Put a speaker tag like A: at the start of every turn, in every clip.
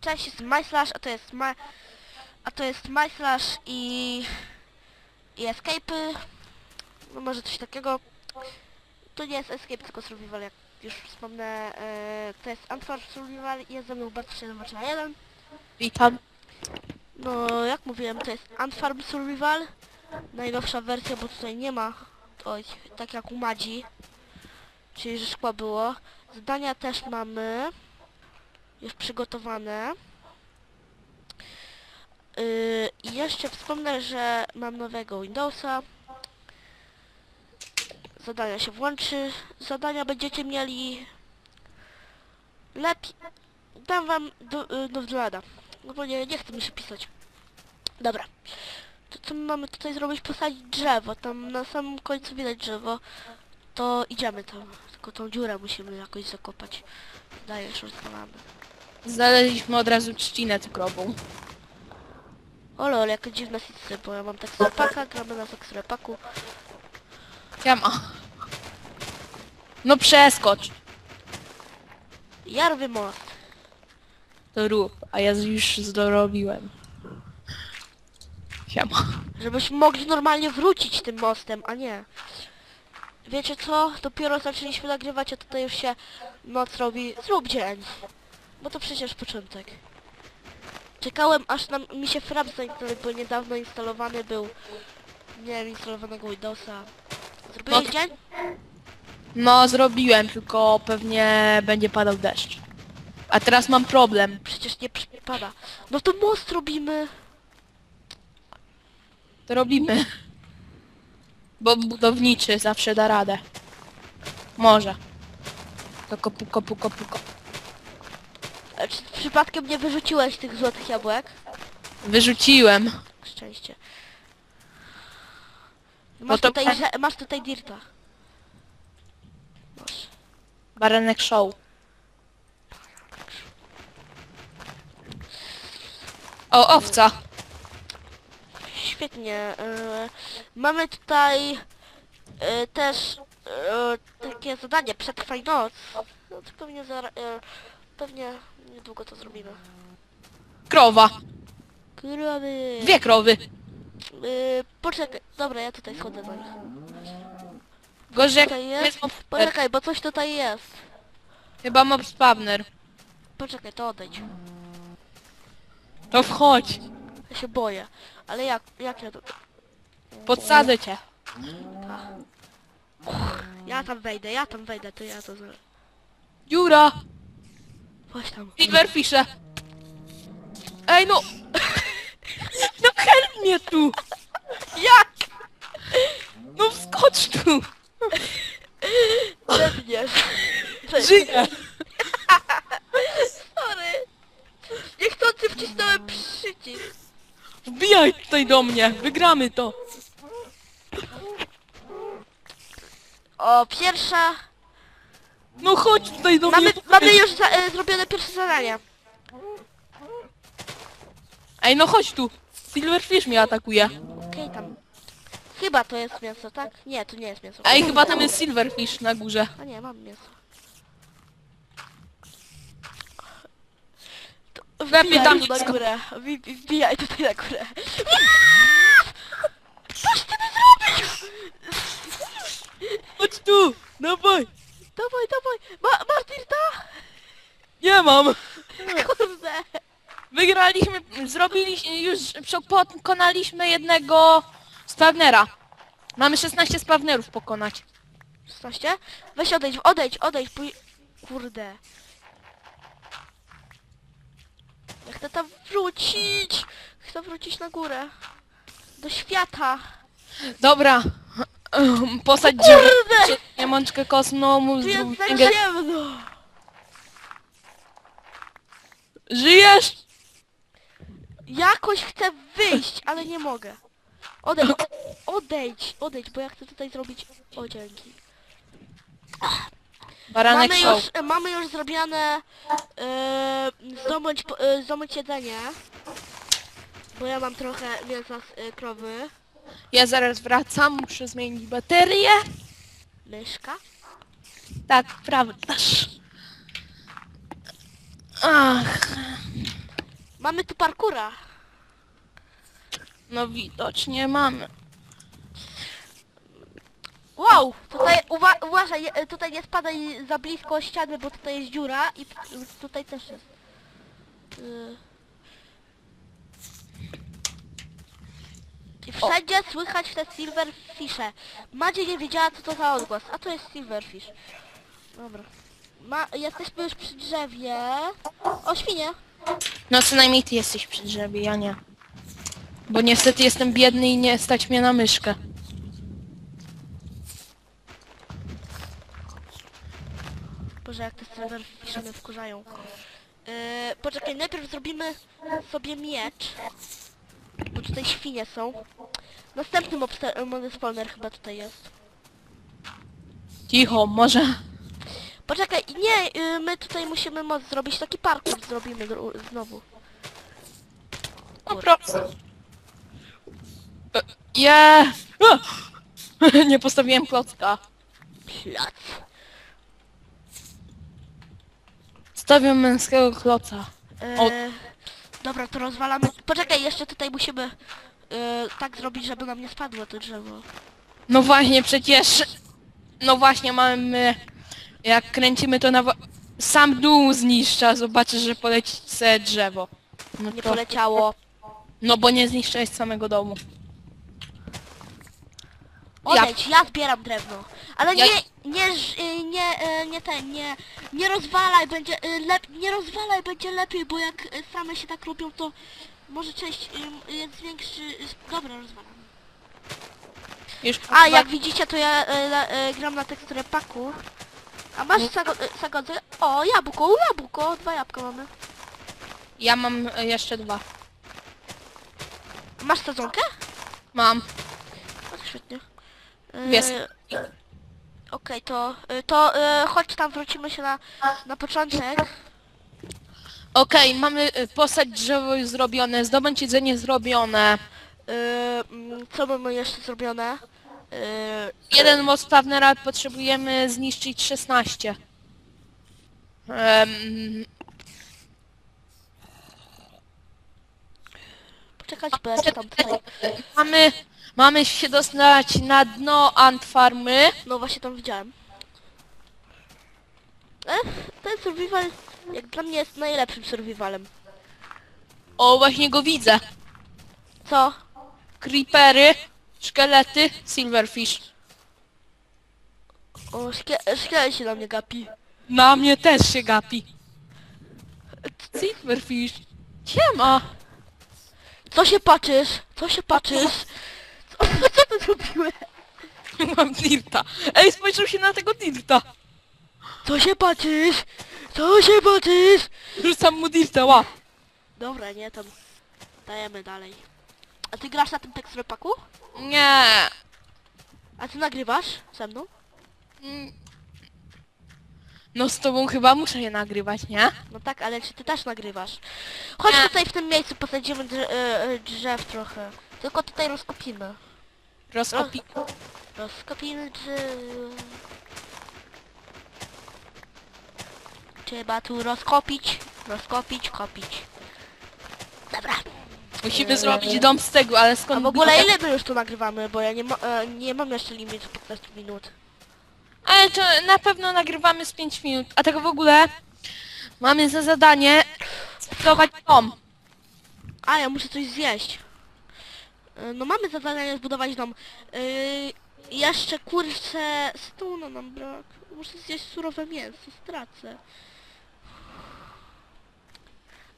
A: Cześć, jestem MySlash, a to jest My... A to jest MySlash i... I Escape'y. No może coś takiego. To nie jest Escape, tylko Survival, jak już wspomnę. E, to jest Antwerp Survival i jest ze mną Bart 721.
B: Witam.
A: No, jak mówiłem, to jest Antfarm Survival. Najnowsza wersja, bo tutaj nie ma. Oj, tak jak u Madzi. Czyli, że szkła było. Zadania też mamy. Już przygotowane. Yy, I jeszcze wspomnę, że mam nowego Windowsa. Zadania się włączy. Zadania będziecie mieli... Lepiej... Dam wam do, yy, do wgląda. No bo nie, nie chce mi się pisać. Dobra. To co my mamy tutaj zrobić? Posadzić drzewo. Tam na samym końcu widać drzewo. To idziemy tam. Tylko tą dziurę musimy jakoś zakopać. Dajesz, rozwalamy.
B: Znaleźliśmy od razu trzcinę cukrową.
A: O lol, jaka dziwna sicy, bo ja mam teksturpaka, gramy na teksturpaku.
B: Ja ma. No przeskocz.
A: Ja robię most.
B: To rób, a ja już zdorobiłem. Siema.
A: Żebyśmy mogli normalnie wrócić tym mostem, a nie. Wiecie co? Dopiero zaczęliśmy nagrywać, a tutaj już się noc robi. Zrób dzień. Bo to przecież początek. Czekałem aż nam, mi się Fraps zainstaluje, bo niedawno instalowany był. Nie wiem, instalowanego Windowsa. Zrobiłeś
B: No
A: dzień?
B: No zrobiłem, tylko pewnie będzie padał deszcz. A teraz mam problem.
A: Przecież nie przypada. No to most robimy.
B: To robimy. Bo budowniczy zawsze da radę. Może. To kopu, kopu, kopu, kopu.
A: E, Czy przypadkiem nie wyrzuciłeś tych złotych jabłek?
B: Wyrzuciłem.
A: Szczęście.
B: No
A: Masz
B: to-
A: tutaj, że, masz tutaj dirta. Masz.
B: Baranek show. O, owca.
A: Świetnie. e, mamy tutaj e, też e, takie zadanie przetrwaj noc. No to pewnie zara, e, pewnie niedługo to zrobimy.
B: Krowa.
A: Krowy.
B: Dwie krowy.
A: E, poczekaj. Dobra, ja tutaj schodzę do nich.
B: Gorzej jak jest
A: jest.
B: mob
A: Poczekaj, bo coś tutaj jest.
B: Chyba mob spawner.
A: Poczekaj, to odejdź.
B: To wchodź.
A: Ja się boję. Ale jak, jak ja to...
B: Podsadzę cię.
A: Ja tam wejdę, ja tam wejdę, to ja to... zro-
B: Dziura.
A: Chodź tam.
B: Ej no. No help mnie tu.
A: Jak?
B: No wskocz tu.
A: Zebniesz.
B: Żyję.
A: Sorry. Niechcący wcisnąłem przycisk.
B: Wbijaj tutaj do mnie. Wygramy to.
A: O, pierwsza...
B: No chodź tutaj do
A: Mamy,
B: mnie.
A: Mamy już za, e, zrobione pierwsze zadanie.
B: Ej no chodź tu. Silverfish mnie atakuje.
A: Okej, tam. Chyba to jest mięso, tak? Nie, to nie jest mięso.
B: Ej chyba tam jest Silverfish na górze.
A: A nie, mam mięso. To
B: Lepiej
A: wbijaj
B: tam
A: tu na
B: nisko.
A: górę. Wbi- Wbijaj tutaj na górę. Coś ty mi zrobił!
B: Chodź tu. Dawaj.
A: Dawaj, dawaj! Ma, masz dirta?
B: Nie mam.
A: Kurde!
B: Wygraliśmy, zrobiliśmy, już pokonaliśmy jednego spawnera. Mamy 16 spawnerów pokonać.
A: 16? Weź odejdź, odejdź, odejdź, pój... Kurde. Ja chcę tam wrócić! Chcę wrócić na górę. Do świata.
B: Dobra. Posadź drzewo, nie mączkę
A: Tu jest
B: zrób
A: za
B: węgiel.
A: ciemno!
B: Żyjesz?
A: Jakoś chcę wyjść, ale nie mogę. Odejdź, odejdź, odejdź, bo ja chcę tutaj zrobić... O, dzięki.
B: Baranek
A: Mamy już, mamy już zrobione e, zdobądź, po- e, zdobądź jedzenie. Bo ja mam trochę mięsa z e, krowy.
B: Ja zaraz wracam, muszę zmienić baterię.
A: Myszka.
B: Tak, prawdaż. Ach.
A: Mamy tu parkura.
B: No widocznie mamy.
A: Wow! Tutaj uwa uważaj, e, tutaj nie spadaj za blisko ściany, bo tutaj jest dziura i p- tutaj też jest. Y. I wszędzie słychać te silverfishe. Madzie nie wiedziała co to za odgłos, a to jest silverfish. Dobra. Ma jesteśmy już przy drzewie. O świnie!
B: No co najmniej ty jesteś przy drzewie, ja nie. Bo niestety jestem biedny i nie stać mnie na myszkę.
A: Boże, jak te silverfishe mnie wkurzają. Yy, poczekaj, najpierw zrobimy sobie miecz. Tutaj świnie są. Następny mobster- mody spawner chyba tutaj jest.
B: Cicho, może...
A: Poczekaj, nie, yy, my tutaj musimy moc zrobić, taki parkour zrobimy znowu.
B: No proszę. E, Je! A! Nie postawiłem klocka.
A: Plac.
B: Stawiam męskiego kloca.
A: Yy, dobra, to rozwalamy. Poczekaj, jeszcze tutaj musimy yy, tak zrobić, żeby nam nie spadło to drzewo.
B: No właśnie, przecież... No właśnie, mamy... Jak kręcimy to na... wa- Sam dół zniszcza, zobaczysz, że poleci se drzewo. No
A: Nie
B: to...
A: poleciało.
B: No bo nie zniszczyłeś samego domu.
A: Odejdź, ja zbieram drewno. Ale
B: Ja-
A: nie, nie, ż- y, nie, y, nie ten, nie, nie rozwalaj, będzie y, lep, nie rozwalaj, będzie lepiej, bo jak y, same się tak robią, to może część y, jest większy, y, dobra, rozwalam.
B: Już
A: A, jak widzicie, to ja y, y, gram na teksturę paku. A masz sago, y, sagodzę? O, jabłko, jabłko, dwa jabłka mamy.
B: Ja mam e, jeszcze dwa.
A: Masz sadzonkę?
B: Mam.
A: O, to świetnie.
B: Jest.
A: Okej, to, y, to y, chodź tam, wrócimy się na, na początek.
B: Okej, mamy y, postać drzewo już zrobione, zdobądź jedzenie zrobione.
A: Mm, co mamy jeszcze zrobione?
B: Jeden most Pawnera potrzebujemy zniszczyć 16. Um,
A: poczekać, bo ja tam tutaj...
B: mamy, mamy się dostać na dno Ant Farmy.
A: No właśnie tam widziałem. Ech, ten survival jak dla mnie jest najlepszym survivalem.
B: O, właśnie go widzę.
A: Co?
B: Creepery, szkielety, silverfish.
A: O, szkie szkielet się na mnie gapi.
B: Na mnie też się gapi. Silverfish. Siema.
A: Co się patrzysz? Co się patrzysz? Co, co ty zrobiłeś?
B: Mam dirta. Ej, spojrzał się na tego dirta.
A: Co się patrzysz? Co się patrzysz?
B: Rzucam mu dirta, łap.
A: Dobra, nie, tam dajemy dalej. A ty grasz na tym teksturpaku?
B: Nie.
A: A ty nagrywasz ze mną?
B: Mm. No z tobą chyba muszę je nagrywać, nie?
A: No tak, ale czy ty też nagrywasz? Chodź
B: Nie.
A: tutaj w tym miejscu posadzimy drze e, e, drzew trochę. Tylko tutaj rozkopimy.
B: Rozkopi...
A: Rozkopimy drzew. Trzeba tu rozkopić, rozkopić, kopić. Dobra.
B: Musimy zrobić dom z tego, ale
A: A
B: skąd...
A: w ogóle ile my już tu nagrywamy, bo ja nie, ma, e, nie mam jeszcze limitu 15 minut.
B: Ale to na pewno nagrywamy z 5 minut. A tak w ogóle mamy za zadanie zbudować dom.
A: A, ja muszę coś zjeść. E, No mamy za zadanie zbudować dom. Yy, jeszcze kurczę, stuna nam brak. Muszę zjeść surowe mięso, stracę.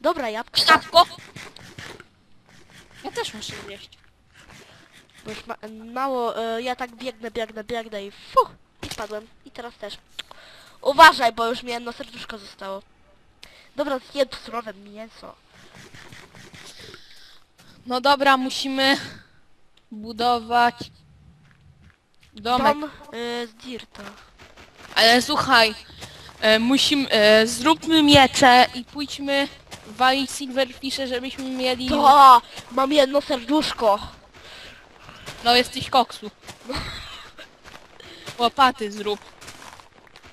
A: Dobra, jabłka.
B: Sztabko. Ja też muszę jeść.
A: Bo już ma, mało, e, ja tak biegnę, biegnę, biegnę i fuh, i spadłem. I teraz też. Uważaj, bo już mi jedno serduszko zostało. Dobra, zjem surowe mięso.
B: No dobra, musimy budować domek.
A: Dom e, z dirta.
B: Ale słuchaj, e, musimy, e, zróbmy miecze i pójdźmy walić silverfisze, żebyśmy mieli...
A: To, mam jedno serduszko.
B: No jesteś koksu. Łopaty zrób.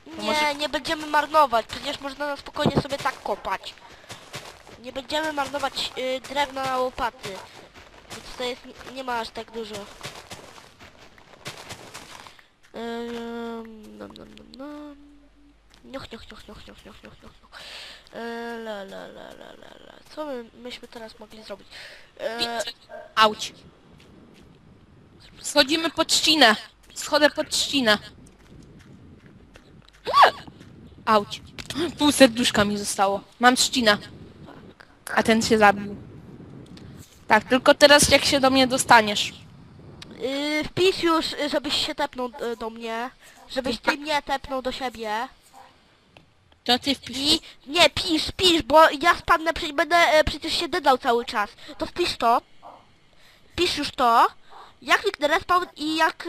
A: Nie,
B: może-
A: nie będziemy marnować, przecież można na spokojnie sobie tak kopać nie będziemy marnować y, drewna na łopaty. Bo tutaj jest, nie ma aż tak dużo. Ehm, nam, nam, nam, nam. Nioch, nioch, nioch, nioch, nioch, nioch, nioch, nioch. Eee, la, la, la, la, la, la. Co my, myśmy teraz mogli zrobić? Eee,
B: Auć. Schodzimy pod ścinę. Schodzę pod ścinę. Auć. Pół serduszka mi zostało. Mam trzcinę. A ten się zabił. Tak, tylko teraz jak się do mnie dostaniesz.
A: y, wpisz już, y, żebyś się tepnął y, do mnie. Żebyś ty mnie tepnął do siebie.
B: To ty wpisz.
A: I nie, pisz, pisz, bo ja spadnę, przecież będę e, przecież się dedał cały czas. To wpisz to. Pisz już to. Ja kliknę respawn i jak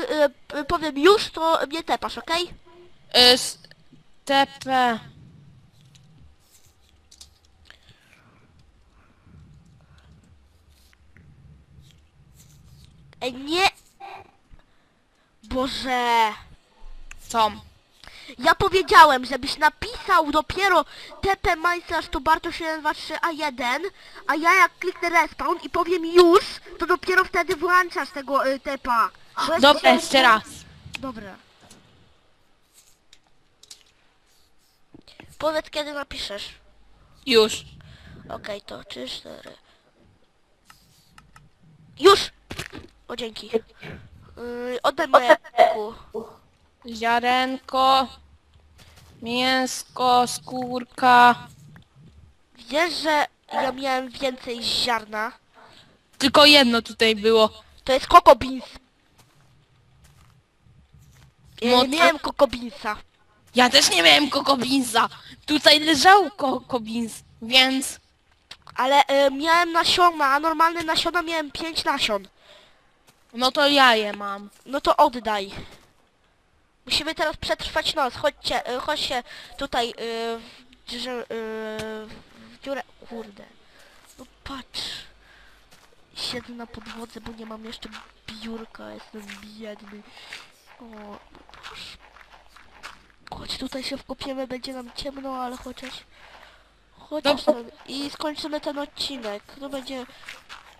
A: e, powiem już, to mnie tepasz, okej?
B: Y, s- TP.
A: Ej, nie! Boże!
B: Co?
A: Ja powiedziałem, żebyś napisał dopiero TP Majslash to Barto 723A1, a ja jak kliknę respawn i powiem już, to dopiero wtedy włączasz tego y, tepa. Bo jest
B: Dobra, jeszcze raz.
A: Dobra. Powiedz kiedy napiszesz.
B: Już.
A: Okej, to trzy, cztery. Już! O dzięki. Yy, oddaj moje ku.
B: Ziarenko. Mięsko, skórka.
A: Wiesz, że ja miałem więcej ziarna?
B: Tylko jedno tutaj było.
A: To jest Coco Beans. Ja
B: No
A: nie
B: to-
A: miałem Coco Beansa.
B: Ja też nie miałem kokobinsa. Tutaj leżał kokobins, więc...
A: Ale y, miałem nasiona, a normalne nasiona miałem 5 nasion.
B: No to ja je mam.
A: No to oddaj. Musimy teraz przetrwać noc. Chodźcie, y, chodźcie tutaj y, w, drze, y, w dziurę. Kurde. No patrz. Siedzę na podłodze, bo nie mam jeszcze biurka. Jestem biedny. O. Chodź tutaj się wkopiemy, będzie nam ciemno, ale chociaż... Chociaż
B: No.
A: I skończymy ten odcinek. To będzie...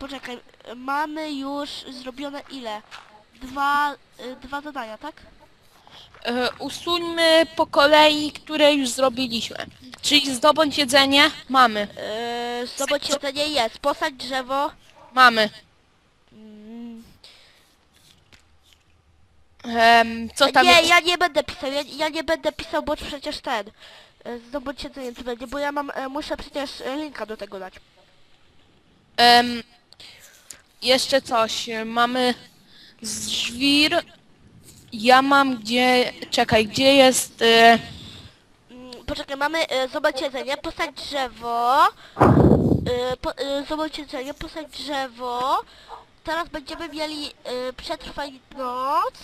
A: Poczekaj, mamy już zrobione ile? Dwa, y, dwa zadania, tak?
B: E, usuńmy po kolei, które już zrobiliśmy. Czyli zdobądź jedzenie. Mamy.
A: Yy, zobacz, jedzenie jest. Posadź drzewo.
B: Mamy.
A: Mm,
B: Em, co tam
A: nie,
B: jest?
A: ja nie będę pisał, ja, ja nie będę pisał, bo przecież ten. y, Zdobądź jedzenie to będzie, bo ja mam, e, muszę przecież e, linka do tego dać.
B: Em, jeszcze coś. Mamy żwir. Ja mam gdzie... Czekaj, gdzie jest... E,
A: Mm, Poczekaj, mamy, e, zobacz jedzenie, posadź drzewo. Y, po, y, zobacz jedzenie, posadź drzewo. Teraz będziemy mieli y, przetrwać noc.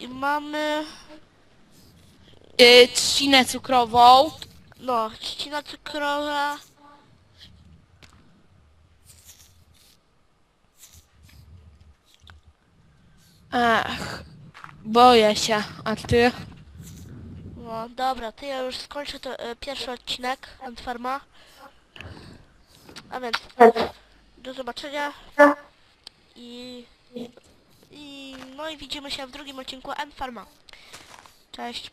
A: I mamy,
B: e, trzcinę cukrową.
A: no, trzcina cukrowa.
B: Ach, boję się. A ty?
A: No dobra, to ja już skończę to e, pierwszy odcinek Antfarma. A więc do zobaczenia i, i no i widzimy się w drugim odcinku Antfarma. Cześć.